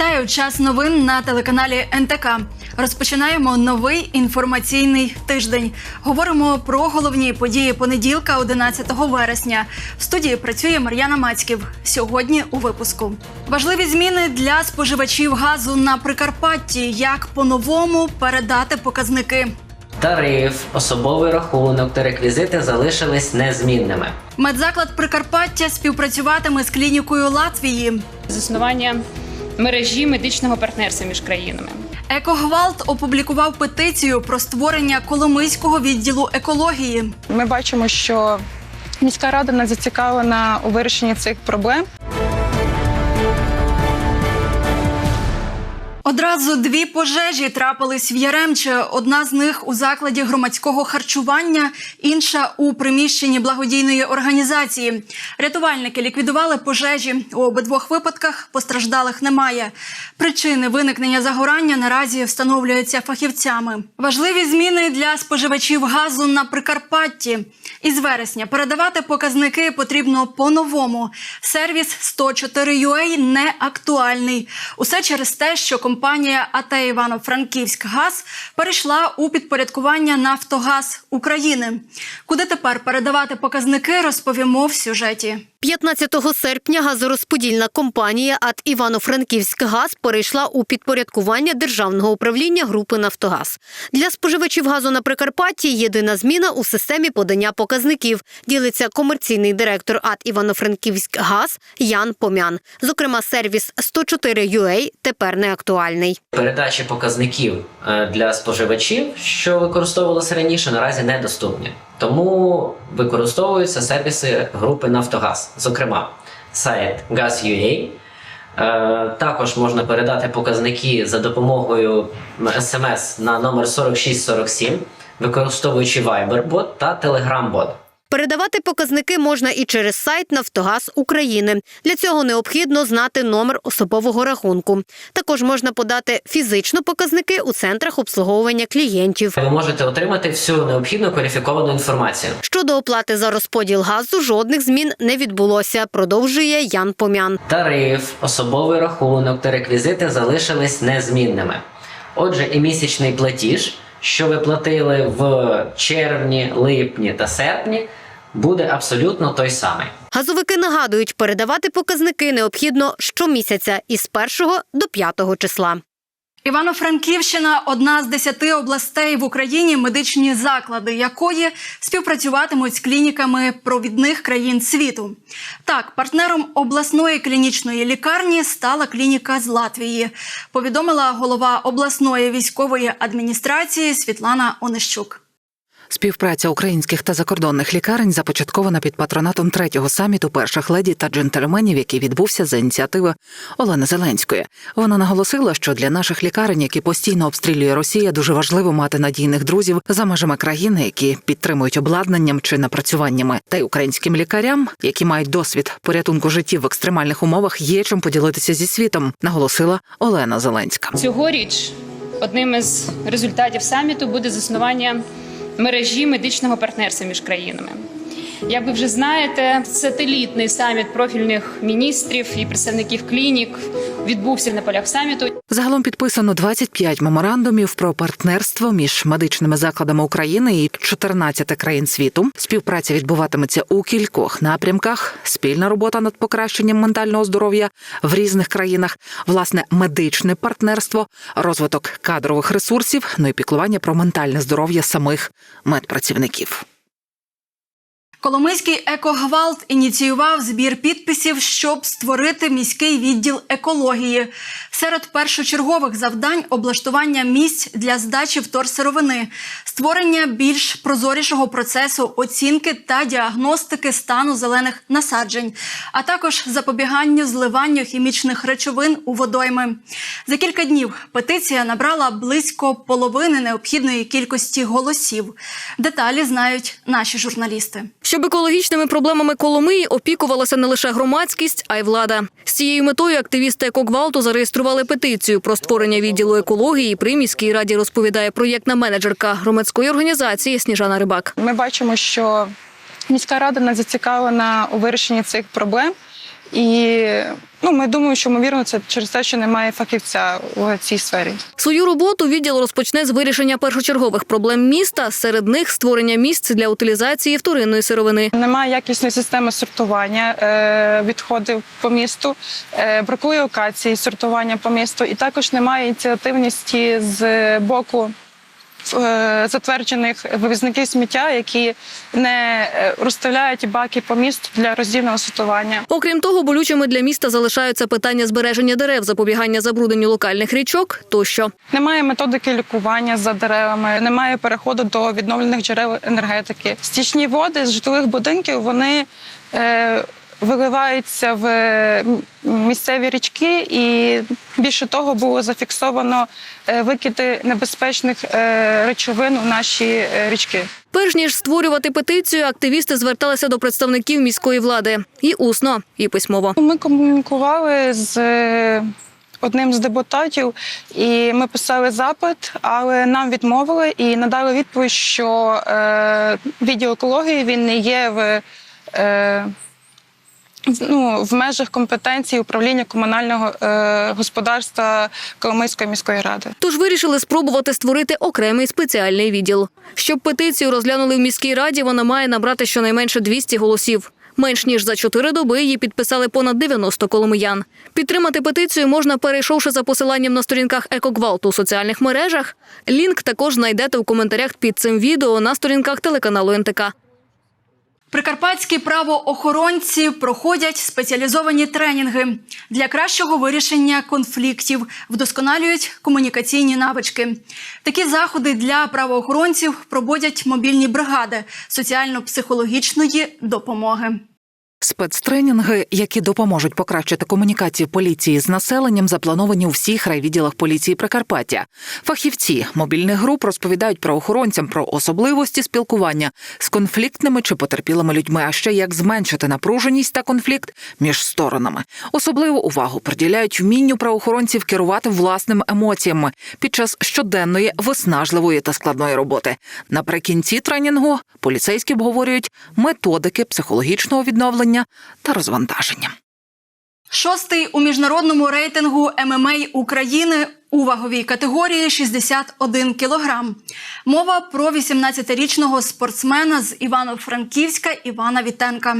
Вітаю! Час новин на телеканалі НТК. Розпочинаємо новий інформаційний тиждень. Говоримо про головні події понеділка, 11 вересня. В студії працює Мар'яна Мацьків. Сьогодні у випуску важливі зміни для споживачів газу на Прикарпатті. Як по-новому передати показники. Тариф, особовий рахунок та реквізити залишились незмінними. Медзаклад Прикарпаття співпрацюватиме з клінікою Латвії. заснування мережі медичного партнерства між країнами. Екогвалт опублікував петицію про створення Коломийського відділу екології. Ми бачимо, що міська рада не зацікавлена у вирішенні цих проблем. Одразу дві пожежі трапились в Яремче. Одна з них у закладі громадського харчування, інша у приміщенні благодійної організації. Рятувальники ліквідували пожежі. У обидвох випадках постраждалих немає. Причини виникнення загорання наразі встановлюються фахівцями. Важливі зміни для споживачів газу на Прикарпатті. Із вересня передавати показники потрібно по-новому. Сервіс 104UA не актуальний. Усе через те, що компанія АТ Івано-Франківськ Газ перейшла у підпорядкування Нафтогаз України. Куди тепер передавати показники, розповімо в сюжеті. 15 серпня газорозподільна компанія АТ Івано-Франківськгаз перейшла у підпорядкування державного управління групи Нафтогаз. Для споживачів газу на Прикарпатті єдина зміна у системі подання показників. Ділиться комерційний директор АТ Івано-Франківськгаз Ян Помян. Зокрема, сервіс 104 UA тепер не актуальний. Передачі показників е, для споживачів, що використовувалися раніше, наразі недоступні. Тому використовуються сервіси групи Нафтогаз, зокрема, сайт Gas.ua. Е, Також можна передати показники за допомогою смс на номер 4647, використовуючи Viber-бот та Telegram-бот. Передавати показники можна і через сайт Нафтогаз України. Для цього необхідно знати номер особового рахунку. Також можна подати фізично показники у центрах обслуговування клієнтів. Ви можете отримати всю необхідну кваліфіковану інформацію. Щодо оплати за розподіл газу, жодних змін не відбулося. Продовжує Ян Помян. Тариф, особовий рахунок та реквізити залишились незмінними. Отже, і місячний платіж, що ви платили в червні, липні та серпні, буде абсолютно той самий. Газовики нагадують, передавати показники необхідно щомісяця із 1 до 5 числа. Івано-Франківщина одна з десяти областей в Україні, медичні заклади якої співпрацюватимуть з клініками провідних країн світу. Так, партнером обласної клінічної лікарні стала клініка з Латвії. Повідомила голова обласної військової адміністрації Світлана Онищук. Співпраця українських та закордонних лікарень започаткована під патронатом третього саміту перших леді та джентльменів, який відбувся за ініціативи Олени Зеленської. Вона наголосила, що для наших лікарень, які постійно обстрілює Росія, дуже важливо мати надійних друзів за межами країни, які підтримують обладнанням чи напрацюваннями, та й українським лікарям, які мають досвід порятунку життів в екстремальних умовах, є чим поділитися зі світом, наголосила Олена Зеленська. Цьогоріч одним із результатів саміту буде заснування мережі медичного партнерства між країнами. Як ви вже знаєте, сателітний саміт профільних міністрів і представників клінік відбувся на полях саміту. Загалом підписано 25 меморандумів про партнерство між медичними закладами України і 14 країн світу. Співпраця відбуватиметься у кількох напрямках: спільна робота над покращенням ментального здоров'я в різних країнах, власне, медичне партнерство, розвиток кадрових ресурсів, ну і піклування про ментальне здоров'я самих медпрацівників. Коломийський екогвалт ініціював збір підписів, щоб створити міський відділ екології. Серед першочергових завдань облаштування місць для здачі вторсировини, створення більш прозорішого процесу оцінки та діагностики стану зелених насаджень, а також запобіганню зливанню хімічних речовин у водойми. За кілька днів петиція набрала близько половини необхідної кількості голосів. Деталі знають наші журналісти. Щоб екологічними проблемами Коломиї опікувалася не лише громадськість, а й влада. З цією метою активісти екогвалту зареєстрували петицію про створення відділу екології при міській раді. Розповідає проєктна менеджерка громадської організації Сніжана Рибак. Ми бачимо, що міська рада не зацікавлена у вирішенні цих проблем. І ну, ми думаємо, що ймовірно це через те, що немає фахівця у цій сфері. Свою роботу відділ розпочне з вирішення першочергових проблем міста. Серед них створення місць для утилізації вторинної сировини. Немає якісної системи сортування е, відходів по місту, е, бракує локації сортування по місту, і також немає ініціативності з боку затверджених вивізників сміття, які не е, розставляють баки по місту для роздільного сортування. Окрім того, болючими для міста залишаються питання збереження дерев, запобігання забрудненню локальних річок тощо. Немає методики лікування за деревами, немає переходу до відновлених джерел енергетики. Стічні води з житлових будинків вони е, виливаються в місцеві річки, і більше того було зафіксовано е, викиди небезпечних е, речовин у наші е, річки. Перш ніж створювати петицію, активісти зверталися до представників міської влади і усно, і письмово. Ми комунікували з одним з депутатів, і ми писали запит, але нам відмовили і надали відповідь, що е, відділ екології він не є в. Е, в- Ну, в межах компетенції управління комунального е, господарства Коломийської міської ради. Тож вирішили спробувати створити окремий спеціальний відділ. Щоб петицію розглянули в міській раді, вона має набрати щонайменше 200 голосів. Менш ніж за чотири доби її підписали понад 90 коломиян. Підтримати петицію можна, перейшовши за посиланням на сторінках Екогвалту у соціальних мережах. Лінк також знайдете у коментарях під цим відео на сторінках телеканалу НТК. Прикарпатські правоохоронці проходять спеціалізовані тренінги для кращого вирішення конфліктів, вдосконалюють комунікаційні навички. Такі заходи для правоохоронців проводять мобільні бригади соціально-психологічної допомоги. Спецтренінги, які допоможуть покращити комунікацію поліції з населенням, заплановані у всіх райвідділах поліції Прикарпаття. Фахівці мобільних груп розповідають правоохоронцям про особливості спілкування з конфліктними чи потерпілими людьми, а ще як зменшити напруженість та конфлікт між сторонами. Особливу увагу приділяють вмінню правоохоронців керувати власними емоціями під час щоденної виснажливої та складної роботи. Наприкінці тренінгу поліцейські обговорюють методики психологічного відновлення та розвантаження. Шостий у міжнародному рейтингу ММА України у ваговій категорії 61 кілограм. Мова про 18-річного спортсмена з Івано-Франківська Івана Вітенка.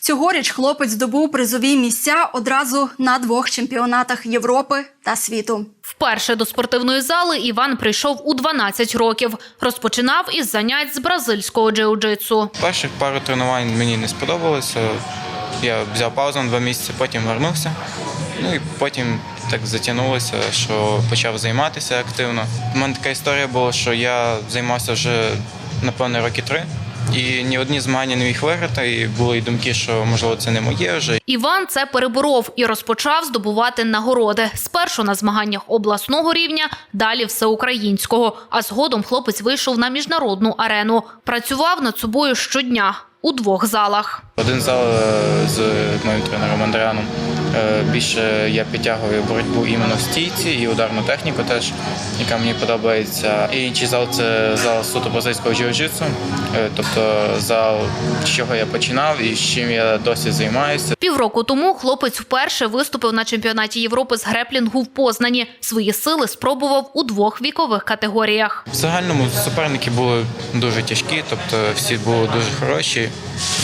Цьогоріч хлопець здобув призові місця одразу на двох чемпіонатах Європи та світу. Вперше до спортивної зали Іван прийшов у 12 років. Розпочинав із занять з бразильського джиу-джитсу. Перших пару тренувань мені не сподобалося. Я взяв паузу на два місяці, потім вернувся. Ну і потім так затягнулося, що почав займатися активно. У мене така історія була, що я займався вже напевно роки три. І ні одні змагання не міг виграти, і були й думки, що можливо це не моє вже. Іван це переборов і розпочав здобувати нагороди. Спершу на змаганнях обласного рівня, далі всеукраїнського. А згодом хлопець вийшов на міжнародну арену. Працював над собою щодня у двох залах. Один зал е, з моїм тренером Андріаном. Е, Більше я підтягую боротьбу іменно в стійці і ударну техніку теж, яка мені подобається. І інший зал це зал суто бразильського джиу-джитсу, е, тобто зал, з чого я починав і з чим я досі займаюся. Півроку тому хлопець вперше виступив на чемпіонаті Європи з греплінгу в Познані. Свої сили спробував у двох вікових категоріях. В загальному суперники були дуже тяжкі, тобто всі були дуже хороші.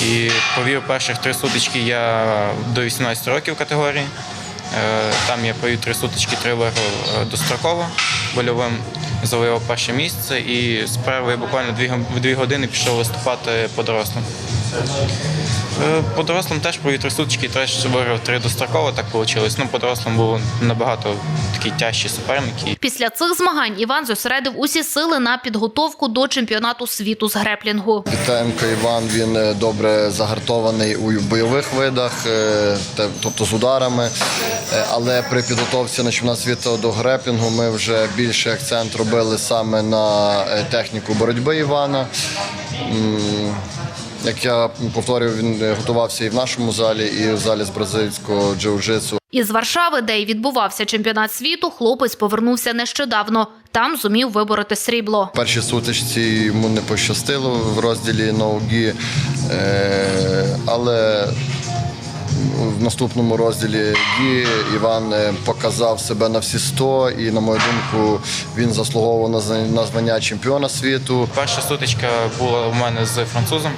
І повів перших три сутички я до 18 років категорії. Е, Там я провів три сутички, три виграв е, достроково больовим, завоював перше місце і з буквально дві, дві години пішов виступати по дорослим. Е, По дорослим теж провів три сутички, теж виграв три достроково, так вийшло. Ну, по дорослим були набагато такі тяжчі суперники. Після цих змагань Іван зосередив усі сили на підготовку до чемпіонату світу з греплінгу. Вітенко Іван він е, добре загартований у бойових видах, е, тобто з ударами. Але при підготовці на чемпіонат світу до греплінгу ми вже більший акцент робили саме на техніку боротьби Івана. Як я повторюю, він е, готувався і в нашому залі, і в залі з бразильського джиу-джитсу. Із Варшави, де й відбувався чемпіонат світу, хлопець повернувся нещодавно. Там зумів вибороти срібло. Перші сутичці йому не пощастило в розділі ноугі, е, але в наступному розділі дії Іван е, показав себе на всі 100 і, на мою думку, він заслуговував на звання чемпіона світу. Перша сутичка була у мене з французом,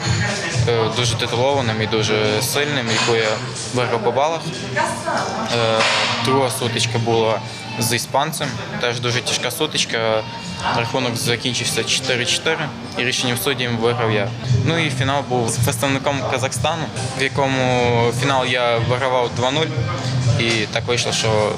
е, дуже титулованим і дуже сильним, яку я виграв по балах. Е, Друга сутичка була з іспанцем, теж дуже тяжка сутичка. Рахунок закінчився 4-4 і рішенням суддів виграв я. Ну і фінал був з представником Казахстану, в якому фінал я вигравав 2-0. І так вийшло, що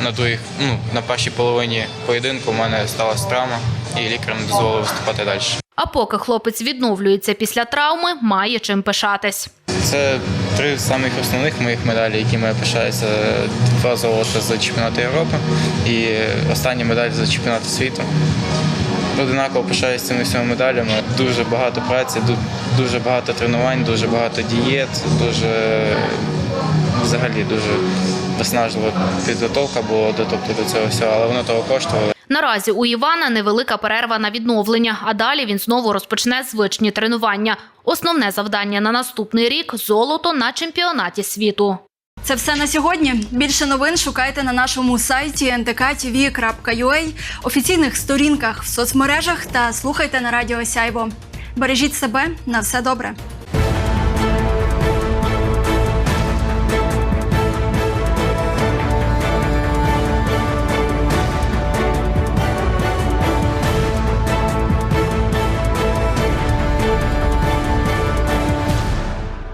на другій, ну, на першій половині поєдинку у мене сталася травма, і лікар не дозволив виступати далі. А поки хлопець відновлюється після травми, має чим пишатись. Це три самих основних моїх медалі, якими я пишаюся. Два золота за чемпіонати Європи і остання медаль за чемпіонати світу. Одинаково пишаюся цими всіма медалями. Дуже багато праці, дуже багато тренувань, дуже багато дієт, дуже взагалі дуже виснажлива підготовка була до, тобто, до цього всього, але воно того коштувало. Наразі у Івана невелика перерва на відновлення, а далі він знову розпочне звичні тренування. Основне завдання на наступний рік золото на чемпіонаті світу. Це все на сьогодні. Більше новин шукайте на нашому сайті ntktv.ua, офіційних сторінках в соцмережах та слухайте на радіо Сяйво. Бережіть себе на все добре.